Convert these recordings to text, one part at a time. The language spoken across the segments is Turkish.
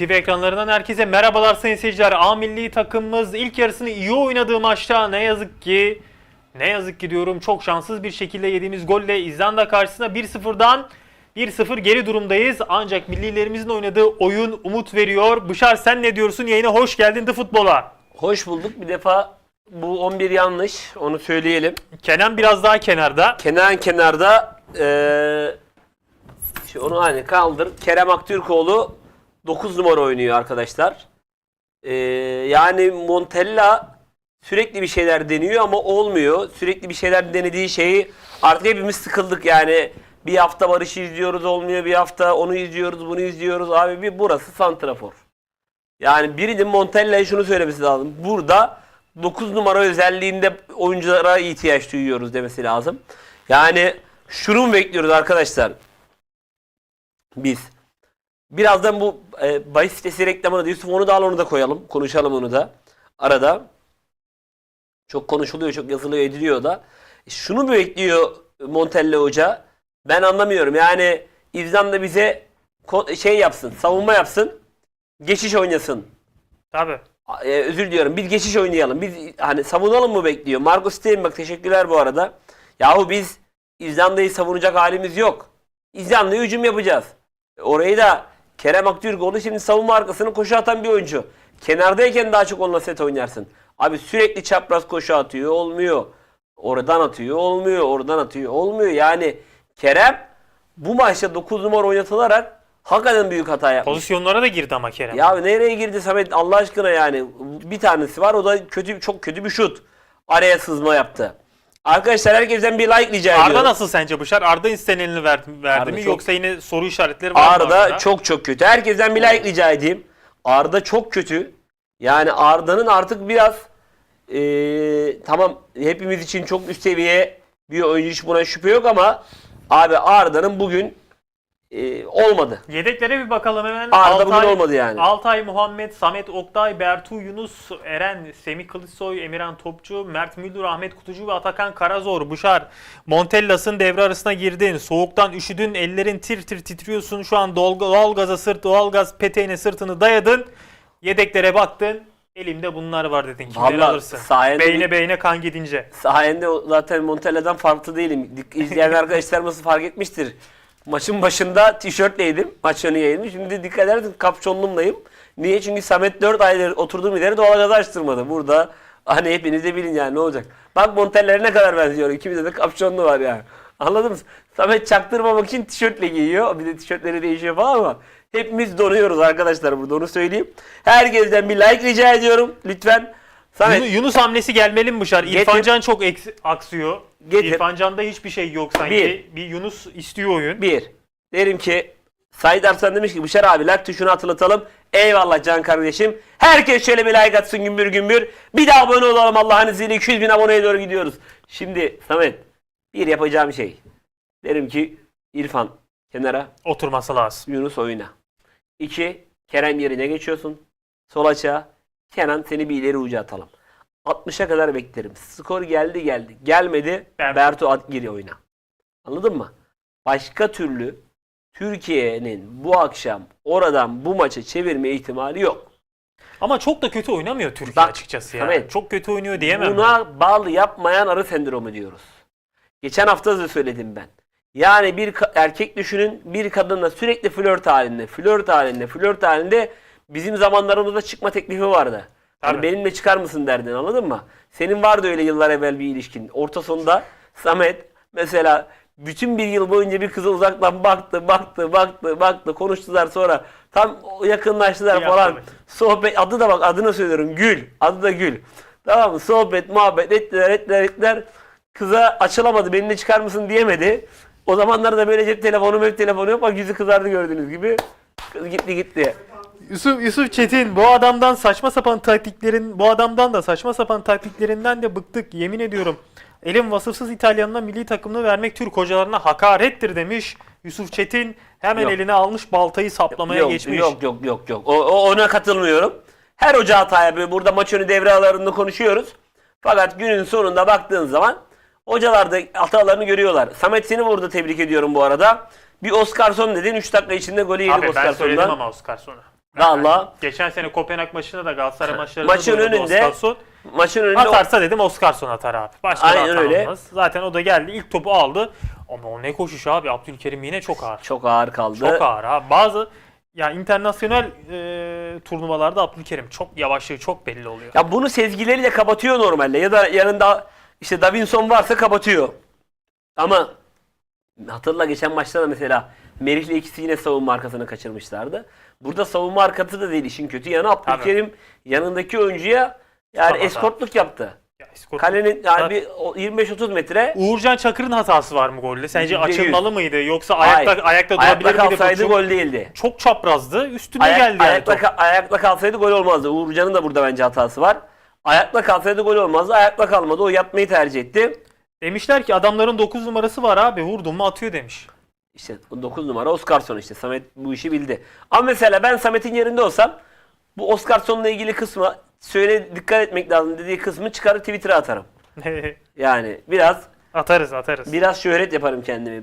BTV ekranlarından herkese merhabalar sayın seyirciler. A milli takımımız ilk yarısını iyi oynadığı maçta ne yazık ki ne yazık ki diyorum çok şanssız bir şekilde yediğimiz golle İzlanda karşısında 1-0'dan 1-0 geri durumdayız. Ancak millilerimizin oynadığı oyun umut veriyor. Bışar sen ne diyorsun? Yayına hoş geldin The Futbol'a. Hoş bulduk. Bir defa bu 11 yanlış. Onu söyleyelim. Kenan biraz daha kenarda. Kenar kenarda şu onu hani kaldır. Kerem Aktürkoğlu 9 numara oynuyor arkadaşlar. Eee, yani Montella sürekli bir şeyler deniyor ama olmuyor. Sürekli bir şeyler denediği şeyi artık hepimiz sıkıldık yani. Bir hafta Barış'ı izliyoruz olmuyor. Bir hafta onu izliyoruz bunu izliyoruz. Abi bir burası santrafor. Yani birinin Montella'ya şunu söylemesi lazım. Burada 9 numara özelliğinde oyunculara ihtiyaç duyuyoruz demesi lazım. Yani şunu bekliyoruz arkadaşlar? Biz. Birazdan bu e, bahis sitesi reklamını da Yusuf onu da al onu da koyalım. Konuşalım onu da. Arada. Çok konuşuluyor, çok yazılıyor, ediliyor da. E, Şunu mu bekliyor Montella Hoca? Ben anlamıyorum. Yani İzlanda bize şey yapsın, savunma yapsın. Geçiş oynasın. Tabii. Ee, özür diliyorum. Biz geçiş oynayalım. Biz hani savunalım mı bekliyor? Marco Steinbach teşekkürler bu arada. Yahu biz İzlanda'yı savunacak halimiz yok. İzlanda'ya hücum yapacağız. Orayı da Kerem Aktürkoğlu şimdi savunma arkasını koşu atan bir oyuncu. Kenardayken daha çok onunla set oynarsın. Abi sürekli çapraz koşu atıyor. Olmuyor. Oradan atıyor. Olmuyor. Oradan atıyor. Olmuyor. Yani Kerem bu maçta 9 numara oynatılarak hakikaten büyük hata yapmış. Pozisyonlara da girdi ama Kerem. Ya nereye girdi Samet Allah aşkına yani. Bir tanesi var o da kötü çok kötü bir şut. Araya sızma yaptı. Arkadaşlar herkesten bir like rica Arda ediyorum. nasıl sence Bışar? Arda istenileni verdi, verdi Arda mi çok- yoksa yine soru işaretleri var mı Arda çok çok kötü. Herkesten bir like rica edeyim. Arda çok kötü. Yani Arda'nın artık biraz eee, tamam hepimiz için çok üst seviye bir oyuncu hiç buna şüphe yok ama abi Arda'nın bugün eee, olmadı. Yedeklere bir bakalım hemen. Arda bugün olmadı yani. Altay Muhammed, Samet Oktay, Bertu Yunus, Eren, Semih Kılıçsoy, Emirhan Topçu, Mert Müldür, Ahmet Kutucu ve Atakan Karazor. Buşar, Montellas'ın devre arasına girdin. Soğuktan üşüdün, ellerin tir tir titriyorsun. Şu an doğal, doğalgaza sırt, doğalgaz peteğine sırtını dayadın. Yedeklere baktın. Elimde bunlar var dedin. Kimleri Vallahi alırsın? sayende Beyne beyne kan gidince. Sayende zaten Montella'dan farklı değilim. İzleyen arkadaşlarımız fark etmiştir. Maçın başında tişörtleydim. Maç önü yayını. Şimdi dikkat ederseniz kapşonlumlayım. Niye? Çünkü Samet 4 aydır oturduğum ileri doğalgazı açtırmadı. Burada hani hepiniz de bilin yani ne olacak. Bak Montella'ya ne kadar benziyor. İkimizde de kapşonlu var yani. Anladın mı? Samet çaktırmamak için tişörtle giyiyor. Bir de tişörtleri değişiyor falan ama hepimiz donuyoruz arkadaşlar burada onu söyleyeyim. Herkesten bir like rica ediyorum. Lütfen. Samet Yunus, Yunus hamlesi gelmeli mi Buşar? Getir. İrfan Can çok eks- aksıyor. Getir. İrfan Can'da hiçbir şey yok sanki. Bir. Bir, Yunus istiyor oyun. Bir, derim ki Said Arslan demiş ki Bışar abi like tuşunu hatırlatalım. Eyvallah can kardeşim. Herkes şöyle bir like atsın gümbür gümbür. Bir daha abone olalım Allah'ın izniyle 200 bin aboneye doğru gidiyoruz. Şimdi Samet bir yapacağım şey. Derim ki İrfan kenara Oturması lazım. Yunus oyuna. İki, Kerem yerine geçiyorsun. Sol açığa. Kenan seni bir ileri uca atalım. 60'a kadar beklerim. Skor geldi geldi. Gelmedi. Bertu. Bertu at gir oyuna. Anladın mı? Başka türlü Türkiye'nin bu akşam oradan bu maçı çevirme ihtimali yok. Ama çok da kötü oynamıyor Türkiye Bak, açıkçası ya. Samet, çok kötü oynuyor diyemem. ben. Buna bağlı yapmayan arı sendromu diyoruz. Geçen hafta da söyledim ben. Yani bir erkek düşünün bir kadınla sürekli flört halinde, flört halinde, flört halinde bizim zamanlarımızda çıkma teklifi vardı. Tabii. benimle çıkar mısın derdin anladın mı? Senin vardı öyle yıllar evvel bir ilişkin. Orta sonunda Samet mesela bütün bir yıl boyunca bir kıza uzaktan baktı, baktı, baktı, baktı, konuştular sonra tam yakınlaştılar İyi falan. yaptı. Sohbet adı da bak adını söylüyorum Gül. Adı da Gül. Tamam mı? Sohbet, muhabbet ettiler, ettiler, ettiler. Kıza açılamadı. Benimle çıkar mısın diyemedi. O zamanlarda böyle cep telefonu, cep telefonu yok. Bak yüzü kızardı gördüğünüz gibi. Kız gitti gitti. Yusuf, Yusuf Çetin bu adamdan saçma sapan taktiklerin bu adamdan da saçma sapan taktiklerinden de bıktık yemin ediyorum. Elin vasıfsız İtalyanına milli takımını vermek Türk hocalarına hakarettir demiş. Yusuf Çetin hemen Yok. eline almış baltayı saplamaya yok, geçmiş. yok yok yok yok. O, o- ona katılmıyorum. Her hoca hata yapıyor. Burada maç önü devre aralarında konuşuyoruz. Fakat günün sonunda baktığın zaman hocalar da hatalarını görüyorlar. Samet seni burada tebrik ediyorum bu arada. Bir Oscar son dedin 3 dakika içinde golü yedik Abi ben Oscar söyledim sonundan. ama Oscar sonra. Valla Geçen sene Kopenhag maçında da Galatasaray maçlarında Maçın da önünde Oskarsson. maçın önünde Atarsa dedim Oskarsson atar abi. Başka Aynen da öyle. atamaz. Zaten o da geldi ilk topu aldı. Ama o ne koşuş abi Abdülkerim yine çok ağır. çok ağır kaldı. Çok ağır abi. Bazı ya internasyonel e, turnuvalarda Abdülkerim çok yavaşlığı çok belli oluyor. Ya bunu sezgileriyle kapatıyor normalde ya da yanında işte Davinson varsa kapatıyor. Ama hatırla geçen maçta da mesela Merih'le ikisi yine savunma arkasını kaçırmışlardı. Burada savunma arkası da değil işin kötü yanı Abdülkerim yanındaki oyuncuya yani Tamam, eskortluk yaptı. Ya, Kalenin yani bir o 25-30 metre Uğurcan Çakır'ın hatası var mı golde? Sence Yüzde yüz. açılmalı mıydı yoksa ayakta Hayır. ayakta durabilir ayakta miydi? Bu kalsaydı çok, gol değildi. çok çaprazdı. Üstüne Ayak- geldi yani ayakta, top. ka- ayakta kalsaydı gol olmazdı. Uğurcan'ın da burada bence hatası var. Ayakta kalsaydı gol olmazdı. Ayakta kalmadı. O yatmayı tercih etti. Demişler ki adamların 9 numarası var abi. Vurdun mu atıyor demiş. İşte 9 numara Oskarsson işte. Samet bu işi bildi. Ama mesela ben Samet'in yerinde olsam bu Oskarsson'la ilgili kısmı söyle dikkat etmek lazım dediği kısmı çıkarır Twitter'a atarım. Yani biraz atarız atarız. biraz şöhret yaparım kendimi.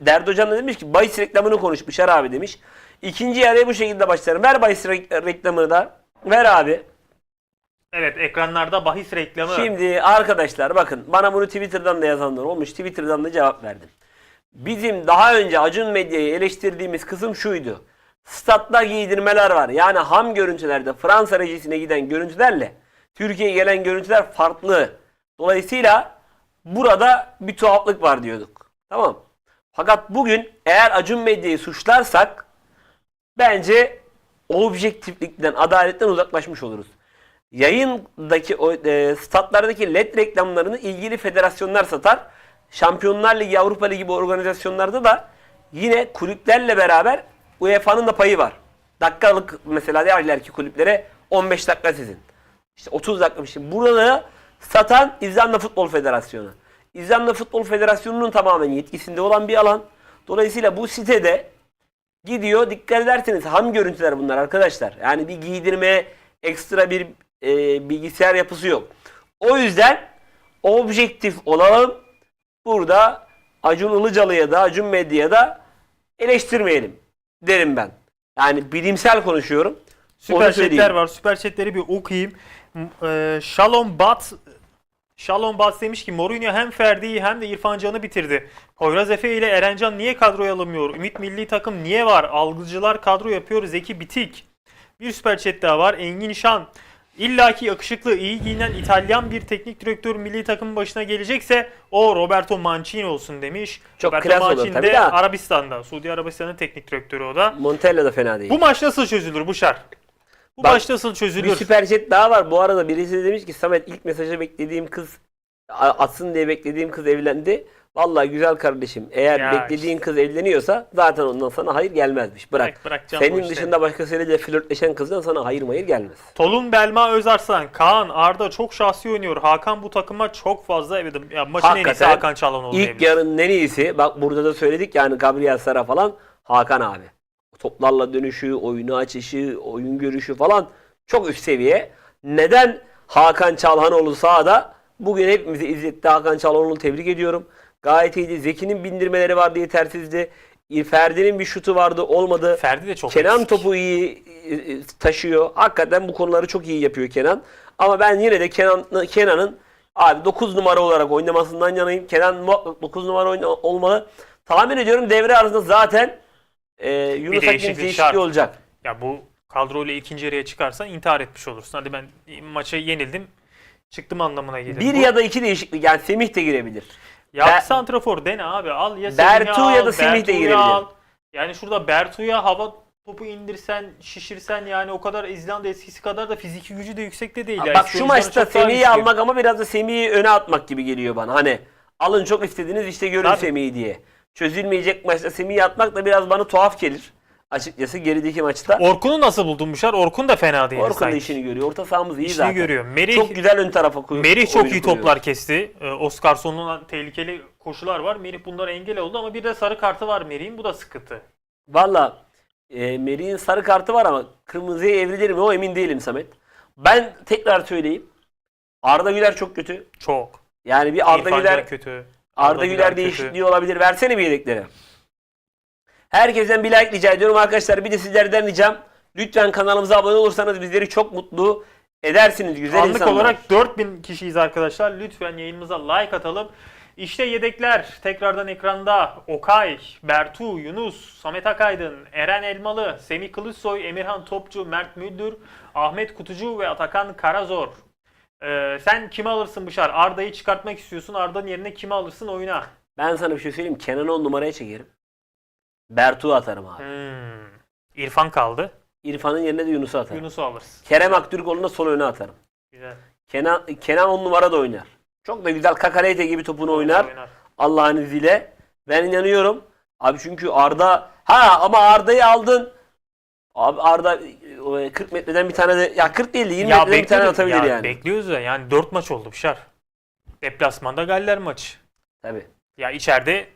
Derdi Hocam da demiş ki bahis reklamını konuş Bişar abi demiş. İkinci yarıya bu şekilde başlarım. Ver bahis re- reklamını da. Ver abi. Evet ekranlarda bahis reklamı. Şimdi arkadaşlar bakın bana bunu Twitter'dan da yazanlar olmuş. Twitter'dan da cevap verdim. Bizim daha önce Acun Medya'yı eleştirdiğimiz kısım şuydu. Statta giydirmeler var. Yani ham görüntülerde Fransa rejisine giden görüntülerle Türkiye'ye gelen görüntüler farklı. Dolayısıyla burada bir tuhaflık var diyorduk. Tamam. Fakat bugün eğer Acun Medya'yı suçlarsak bence objektiflikten, adaletten uzaklaşmış oluruz yayındaki o e, statlardaki led reklamlarını ilgili federasyonlar satar. Şampiyonlar Ligi, Avrupa Ligi gibi organizasyonlarda da yine kulüplerle beraber UEFA'nın da payı var. Dakikalık mesela derler ki kulüplere 15 dakika sizin. İşte 30 dakika bir şey. Burada da satan İzlanda Futbol Federasyonu. İzlanda Futbol Federasyonu'nun tamamen yetkisinde olan bir alan. Dolayısıyla bu sitede gidiyor. Dikkat ederseniz ham görüntüler bunlar arkadaşlar. Yani bir giydirme, ekstra bir e, bilgisayar yapısı yok. O yüzden objektif olalım. Burada Acun Ilıcalı'ya da Acun Medya'ya da eleştirmeyelim derim ben. Yani bilimsel konuşuyorum. Süper chatler var. Süper chatleri bir okuyayım. M- E, Shalom Bat Shalom Bat demiş ki Mourinho hem Ferdi'yi hem de İrfan Can'ı bitirdi. Poyraz Efe ile Erencan niye kadroya alınmıyor? Ümit milli takım niye var? Algıcılar kadro yapıyor. Zeki Bitik. Bir süper chat daha var. Engin Şan. İlla ki yakışıklı, iyi giyinen İtalyan bir teknik direktör milli takımın başına gelecekse o Roberto Mancini olsun demiş. Çok Roberto klas olur Mancini tabii de de. Arabistan'da. Suudi Arabistan'ın teknik direktörü o da. Montella da fena değil. Bu maç nasıl çözülür Buşar? Bu Bak, maç nasıl Bir çözülür? süper chat daha var. Bu arada birisi de demiş ki Samet ilk mesajı beklediğim kız atsın diye beklediğim kız evlendi. Vallahi güzel kardeşim. Eğer Ya beklediğin kız evleniyorsa zaten ondan sana hayır gelmezmiş. Bırak. Bırak, bırak Senin işleri. dışında başkasıyla flörtleşen kızdan sana hayır hayır gelmez. Tolun Belma Özarslan, Kaan, Arda çok şahsi oynuyor. Hakan bu takıma çok fazla evet. Ya maçın en iyisi Hakikaten Hakan Çalhanoğlu İlk yarının en iyisi bak burada da söyledik yani Gabriel Sara falan Hakan abi. Toplarla dönüşü, oyunu açışı, oyun görüşü falan çok üst seviye. Neden Hakan Çalhanoğlu sahada? Bugün hepimizi izletti. Hakan Çalhanoğlu'nu tebrik ediyorum. Gayet iyiydi. Zeki'nin bindirmeleri vardı yetersizdi. Ferdi'nin bir şutu vardı olmadı. Ferdi de çok Kenan eksik. topu iyi e, taşıyor. Hakikaten bu konuları çok iyi yapıyor Kenan. Ama ben yine de Kenan Kenan'ın abi 9 numara olarak oynamasından yanayım. Kenan muhakkak 9 numara oyna- olmalı. Tahmin ediyorum devre arasında zaten e, Yunus Akgün değişikliği şart. olacak. Ya bu kadroyla ikinci yarıya çıkarsan intihar etmiş olursun. Hadi ben maça yenildim. Çıktım anlamına gelir. Bir Bu- ya da iki değişiklik yani Semih de girebilir. Ya bir santrafor dene abi. Al ya Bertu ya da Semih de girebilir. Yani şurada Bertu'ya hava topu indirsen, şişirsen yani o kadar İzlanda eskisi kadar da fiziki gücü de yüksek de değil. Yani Bak şu maçta Semih'i almak ama biraz da Semih'i öne atmak gibi geliyor bana. Hani alın çok istediniz işte görün. Semih'i diye. Çözülmeyecek maçta Semih'i atmak da biraz bana tuhaf gelir. Açıkçası gerideki maçta. Orkun'u nasıl buldun Buşar? Orkun da fena değil Orkun da sanki. işini görüyor. Orta sahamız iyi İşini zaten. görüyor. Merih, Çok güzel ön tarafa koyuyor. Merih çok iyi toplar kesti. Ee, Oskarson'un tehlikeli koşular var. Merih bunlara engel oldu ama bir de sarı kartı var Merih'in. Bu da sıkıntı. Valla e, Merih'in sarı kartı var ama kırmızıya evrilir mi o emin değilim Samet. Ben tekrar söyleyeyim. Arda Güler çok kötü. Çok. Yani bir Arda İrfan Güler kötü. Arda, Güler, kötü. değişikliği olabilir. Versene bir yedekleri. Herkesten bir like rica ediyorum arkadaşlar. Bir de sizlerden ricam Lütfen kanalımıza abone olursanız bizleri çok mutlu edersiniz güzel Anlık insanlar. olarak 4000 kişiyiz arkadaşlar. Lütfen yayınımıza like atalım. İşte yedekler tekrardan ekranda. Okay, Bertu, Yunus, Samet Akaydın, Eren Elmalı, Semih Kılıçsoy, Emirhan Topçu, Mert Müldür, Ahmet Kutucu ve Atakan Karazor. Ee, sen kimi alırsın Bışar? Arda'yı çıkartmak istiyorsun. Arda'nın yerine kimi alırsın oyuna? Ben sana bir şey söyleyeyim. Kenan'ı on numaraya çekerim. Bertu'yu atarım abi. Hmm. İrfan kaldı. İrfan'ın yerine de Yunus'u atarım. Yunus'u alırsın. Kerem Aktürkoğlu'nu da sol öne atarım. Güzel. Kenan, Kenan on numara da oynar. Çok da güzel Kakaleyte gibi topunu oynar. Allah'ın izniyle. Ben inanıyorum. Abi çünkü Arda ha ama Arda'yı aldın. Abi Arda e, 40 metreden bir tane de ya 40 değil de 20 metreden bir tane atabilir ya yani. Bekliyoruz ya. Yani 4 maç oldu Bışar. Deplasmanda Galler maçı. Tabii. Ya içeride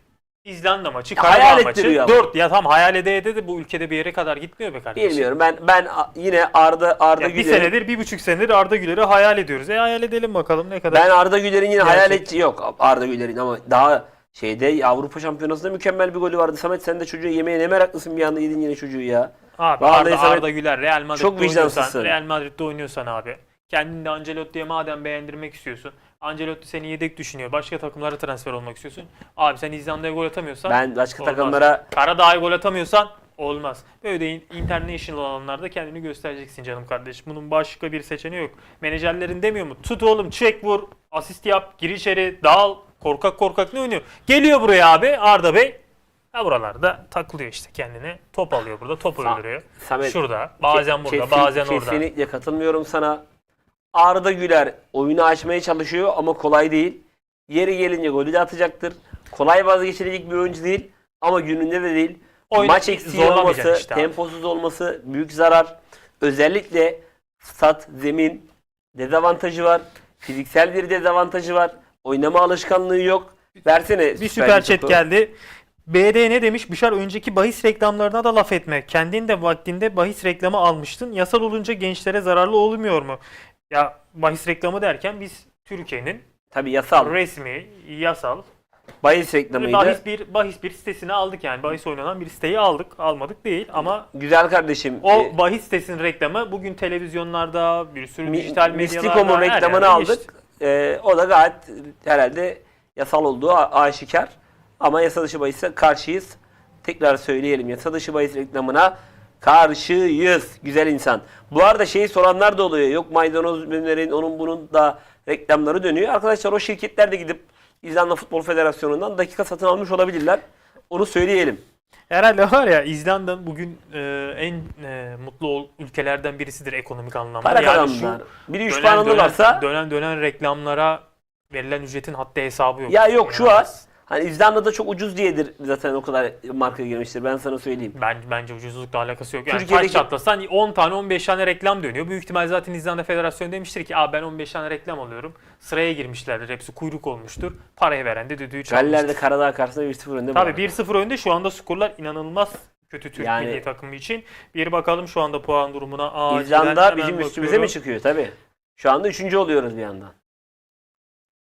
İzlanda maçı, Ya Karadağ maçı. ettiriyor ama. 4 ya tam hayal ede ede de bu ülkede bir yere kadar gitmiyor be kardeşim. Bilmiyorum. Ben ben a- yine Arda Arda Ya bir Güler'in senedir, bir buçuk senedir Arda Güler'i hayal ediyoruz. E hayal edelim bakalım ne kadar. ben Arda Güler'in yine hayal Gerçek. ettiği yok Arda Güler'in ama daha şeyde Avrupa Şampiyonası'nda mükemmel bir golü vardı. Samet sen de çocuğu yemeğe ne meraklısın bir anda yedin yine çocuğu ya. Abi Vallahi Arda, Samet- Arda Güler Real Madrid'de Çok vicdansızsın. oynuyorsan, Real Madrid'de oynuyorsan abi. Kendini de Ancelotti'ye madem beğendirmek istiyorsun. Ancelotti seni yedek düşünüyor. Başka takımlara transfer olmak istiyorsun. Abi sen İzlanda'ya gol atamıyorsan Ben başka olmaz. takımlara Karadağ'a gol atamıyorsan olmaz. Böyle de international alanlarda kendini göstereceksin canım kardeşim. Bunun başka bir seçeneği yok. Menajerlerin demiyor mu? Tut oğlum çek vur, asist yap, gir içeri, dağıl. Korkak korkak ne oynuyor? Geliyor buraya abi Arda Bey. Ha buralarda takılıyor işte kendine. Top alıyor burada, top öldürüyor. Samet Şurada, bazen burada, bazen orada. Kesinlikle katılmıyorum sana. Arda Güler oyunu açmaya çalışıyor ama kolay değil. Yeri gelince golü de atacaktır. Kolay vazgeçilecek bir oyuncu değil ama gününde de değil. Oyunu Maç eksiği olması, işte abi. temposuz olması büyük zarar. Özellikle stat, zemin dezavantajı var. Fiziksel bir dezavantajı var. Oynama alışkanlığı yok. Versene Bir süper chat geldi. BD ne demiş? Büşar önceki bahis reklamlarına da laf etme. Kendin de vaktinde bahis reklamı almıştın. Yasal olunca gençlere zararlı olmuyor mu? Ya bahis reklamı derken biz Türkiye'nin Tabii yasal. resmi, yasal Bahis reklamıydı. bahis bir bahis bir sitesini aldık yani. Bahis oynanan bir siteyi aldık. Almadık değil ama Güzel kardeşim. o Ee, bahis sitesinin reklamı bugün televizyonlarda, bir sürü Mi- dijital medyalarda Mistikom'un her reklamını geçti. aldık. Ee, o da gayet herhalde yasal olduğu a- aşikar. Ama yasa dışı bahise karşıyız. Tekrar söyleyelim. Yasa dışı bahis reklamına karşıyız. Güzel insan. Bu arada şeyi soranlar da oluyor. Yok maydanoz ürünlerin onun bunun da reklamları dönüyor. Arkadaşlar o şirketler de gidip İzlanda Futbol Federasyonu'ndan dakika satın almış olabilirler. Onu söyleyelim. Herhalde var ya İzlanda bugün e, en e, mutlu ol- ülkelerden birisidir ekonomik anlamda. Para Yani şu Biri 3 dönen, puan dönen, alırlarsa dönen dönen reklamlara verilen ücretin haddi hesabı yok. Ya yok şu var. Hani İzlanda'da çok ucuz diyedir zaten o kadar marka girmiştir. Ben sana söyleyeyim. Ben, bence ucuzlukla alakası yok. Yani Türkiye'deki- taş çatlasan 10 tane 15 tane reklam dönüyor. Büyük ihtimal zaten İzlanda Federasyonu demiştir ki Aa, ben 15 tane reklam alıyorum. Sıraya girmişlerdir. Hepsi kuyruk olmuştur. Parayı veren de düdüğü çalmıştır. Galler'de Karadağ karşısında 1-0 önde. Tabii arada. 1-0 önde şu anda skorlar inanılmaz kötü Türk Yani- milli takımı için. Bir bakalım şu anda puan durumuna. Acilen İzlanda bizim üstümüze mi çıkıyor tabii. Şu anda 3. oluyoruz bir yandan.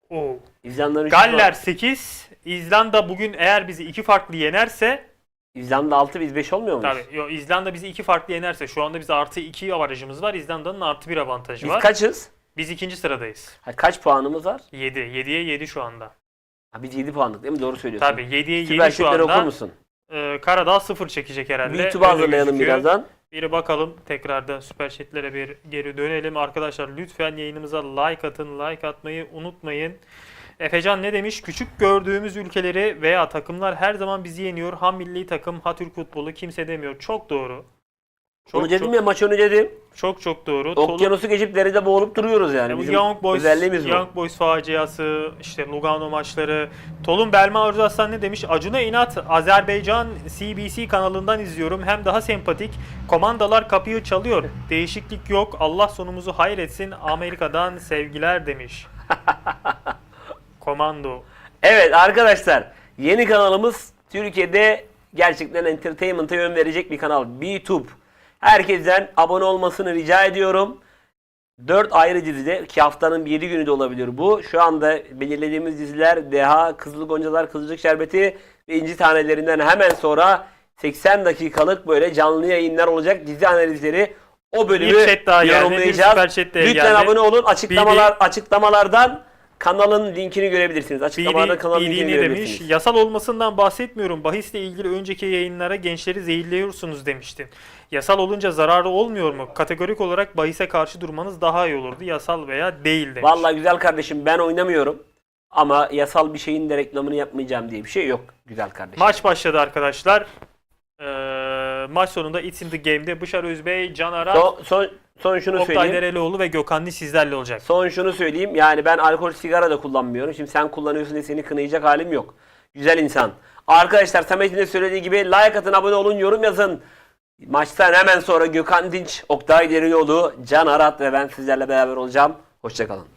Oo. İzlanda'nın Galler var. 8. İzlanda bugün eğer bizi iki farklı yenerse İzlanda 6 biz 5 olmuyor muyuz? tabii yo, İzlanda bizi iki farklı yenerse şu anda biz artı 2 avarajımız var. İzlanda'nın artı 1 avantajı Biz var. kaçız? Biz ikinci sıradayız. Ha, kaç puanımız var? 7. 7'ye 7 şu anda. Ha, biz 7 puanlık değil mi? Doğru söylüyorsun. Tabii 7'ye 7 Süper şu Chat'leri okur anda. musun? Ee, Karadağ 0 çekecek herhalde. Öyle hazırlayalım gözüküyor. birazdan. Bir bakalım tekrardan süper chatlere bir geri dönelim. Arkadaşlar lütfen yayınımıza like atın. Like atmayı unutmayın. Efecan ne demiş? Küçük gördüğümüz ülkeleri veya takımlar her zaman bizi yeniyor. Ha milli takım, ha Türk futbolu kimse demiyor. Çok doğru. Çok Onu dedim çok, ya maç önü dedim. çok, çok doğru. Okyanusu geçip deride boğulup duruyoruz yani. Ya bu Bizim Young Boys, özelliğimiz bu. Young Boys faciası, işte Lugano maçları. Tolun Belma Arzu Aslan ne demiş? Acuna inat Azerbaycan CBC kanalından izliyorum. Hem daha sempatik. Komandalar kapıyı çalıyor. Değişiklik yok. Allah sonumuzu hayretsin. Amerika'dan sevgiler demiş. Komando. Evet arkadaşlar yeni kanalımız Türkiye'de gerçekten entertainment'a yön verecek bir kanal. BTube. Herkesten abone olmasını rica ediyorum. 4 ayrı dizide ki haftanın 7 günü de olabilir bu. Şu anda belirlediğimiz diziler Deha, Kızıl Goncalar, Kızılcık Şerbeti ve İnci Tanelerinden hemen sonra 80 dakikalık böyle canlı yayınlar olacak. Dizi analizleri o bölümü geldi, yorumlayacağız. daha Lütfen geldi. abone olun. Açıklamalar açıklamalardan kanalın linkini görebilirsiniz. Açıklamalarda kanalın linkini ne görebilirsiniz. demiş? Yasal olmasından bahsetmiyorum. Bahisle ilgili önceki yayınlara gençleri zehirliyorsunuz demiştin. Yasal olunca zararı olmuyor mu? Kategorik olarak bahise karşı durmanız daha iyi olurdu. Yasal veya değil demiş. Vallahi güzel kardeşim ben oynamıyorum. Ama yasal bir şeyin de reklamını yapmayacağım diye bir şey yok güzel kardeşim. Maç başladı arkadaşlar. Ee, maç sonunda It's in the Game'de Bışar Özbey, Can Arat, Son, son, son şunu Oktay söyleyeyim. Derelioğlu ve Gökhanlı sizlerle olacak. Son şunu söyleyeyim. Yani ben alkol sigara da kullanmıyorum. Şimdi sen kullanıyorsun diye seni kınayacak halim yok. Güzel insan. Arkadaşlar Samet'in de söylediği gibi like atın, abone olun, yorum yazın. Maçtan hemen sonra Gökhan Dinç, Oktay Derioğlu, Can Arat ve ben sizlerle beraber olacağım. Hoşçakalın.